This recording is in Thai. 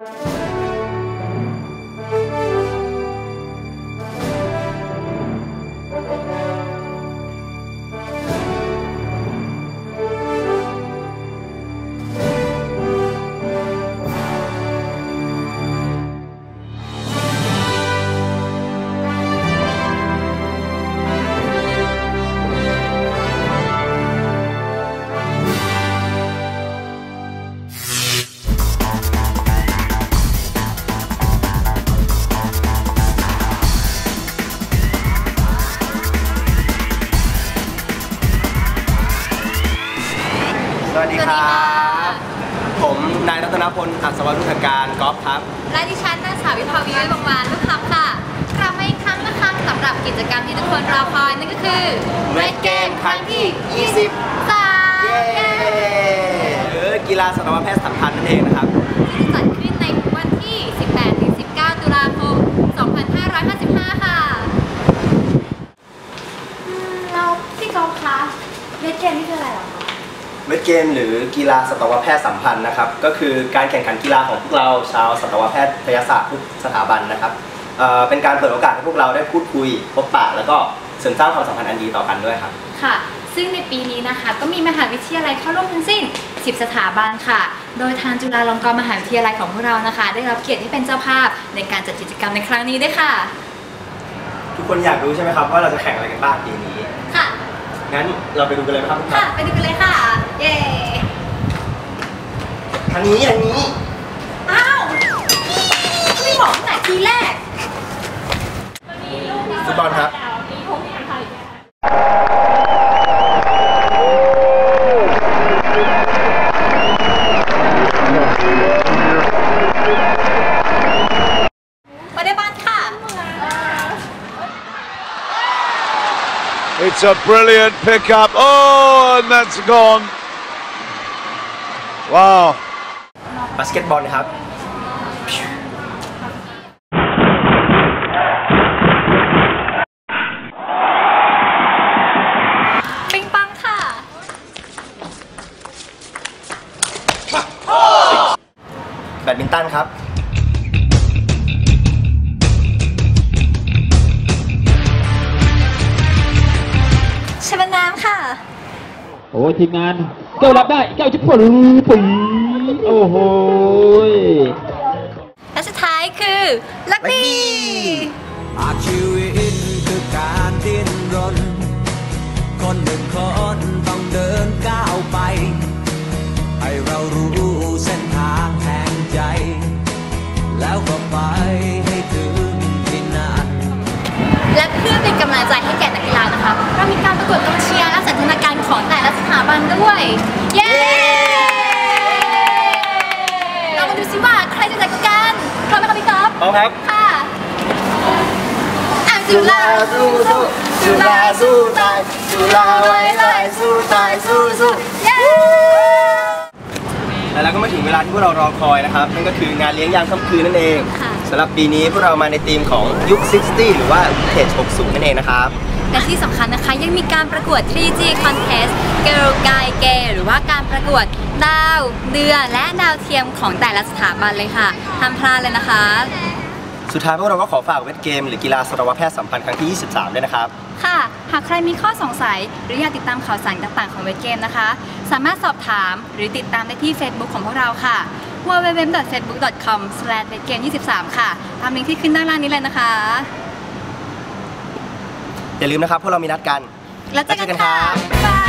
ส วัสดีครับ ผมนายรัตนพลอัศวรุธการกอล์ฟครับ และดิฉันนางสาววิภาวีไว้บางวานลูกค้ำค่ะ กลับมาอีกครั้งนะคะสำหรับกิจกรรมที่ทุกคนรอคอยนั่นก็คือ Red Game ครั้งที่20สามเย้หรือกีฬาสัตวแพทย์สัมพันธ์นั่นเองนะครับที่จัดขึ้นในวันที่ 18-19 ตุลาคม 2555 ค่ะอืมเราพี่กอล์ฟคะเล่นเกมนี่คืออะไรเหรอคะ เกมหรือกีฬาสัตวแพทย์สัมพันธ์นะครับ ก็คือการแข่งขันกีฬาของพวกเราชาวสัตวแพทยศาสตร์ทุกสถาบันนะครับเเป็นการเปิดโอกาสให้พวกเราได้พูดคุยพบปะแล้วก็เสริมสร้างความสัมพันธ์อันดีต่อกันด้วยครับค่ะ ซึ่งในปีนี้นะคะก็มีมหาวิทยาลัยเข้าร่วมทั้งสิ้น 10 สถาบันค่ะ โดยทางจุฬาลงกรณ์มหาวิทยาลัยของพวกเรานะคะ ได้รับเกียรติให้เป็นเจ้าภาพในการจัดกิจกรรมในครั้งนี้ด้วยค่ะ ทุกคนอยากรู้ใช่ไหมครับว่าเราจะแข่งอะไรกันบ้างปีนี้ค่ะงั้นเราไปดูกันเลยไหมครับทุกท่าค่ะ ไปดูกันเลยค่ะ เย้ทางนี้ทางนี้อ้าวไม่บอกตั้งแต่ทีแรกฟุตบอลครับมาได้บ้านค่ะ It's a brilliant pickup. Oh, and that's gone. Wow. บาสเกตบอลครับปิงปังค่ะ แบดมินตันครับ โอ้ทีมงานเก้ารับได้เก้าจะปลุปุ๋ยโอ้โหยและสุดท้ายคือลักบี้อาชีวิตคือการดิ้นรน คนหนึ่งคนต้องเดินก้าวไป ให้เรารู้เส้นทางแห่งใจ แล้วก็ไปให้ถึงที่นั่นและเพื่อเป็นกำลังใจ บันด้วย เย้ เรามาดูซิว่าใครจะได้กว่ากันพร้อมไหมคะพี่ก๊อฟพร้อมครับ ค่ะอะจุฬาสู้สู้จุฬาสู้ตายจุฬาไว้ไล่สู้ตายสู้สู้เย้ และแล้วก็มาถึงเวลาที่พวกเรารอคอยนะครับนั่นก็คืองานเลี้ยงยามค่ำคืนนั่นเองค่ะ สำหรับปีนี้พวกเรามาในธีมของยุค 60 หรือว่าเทจ60 นั่นเองนะครับ และที่สำคัญนะคะยังมีการประกวด 3G Contest Girl Guide Gay หรือว่าการประกวดดาวเดือนและดาวเทียมของแต่ละสถาบันเลยค่ะห้ามพลาดเลยนะคะ สุดท้ายพวกเราก็ขอฝากเวทเกม หรือกีฬาสัตวแพทย์สัมพันธ์ครั้งที่ 23 ด้วยนะครับ ค่ะ หากใครมีข้อสงสัย หรืออยากติดตามข่าวสารต่างๆของเวทเกมนะคะ สามารถสอบถามหรือติดตามได้ที่ Facebook ของพวกเราค่ะ www.facebook.com/wetgame23 ค่ะตามลิงก์ที่ขึ้นด้านล่างนี้เลยนะคะ อย่าลืมนะครับพวกเรามีนัดกันแล้วเจอกันค่ะบ๊ายบาย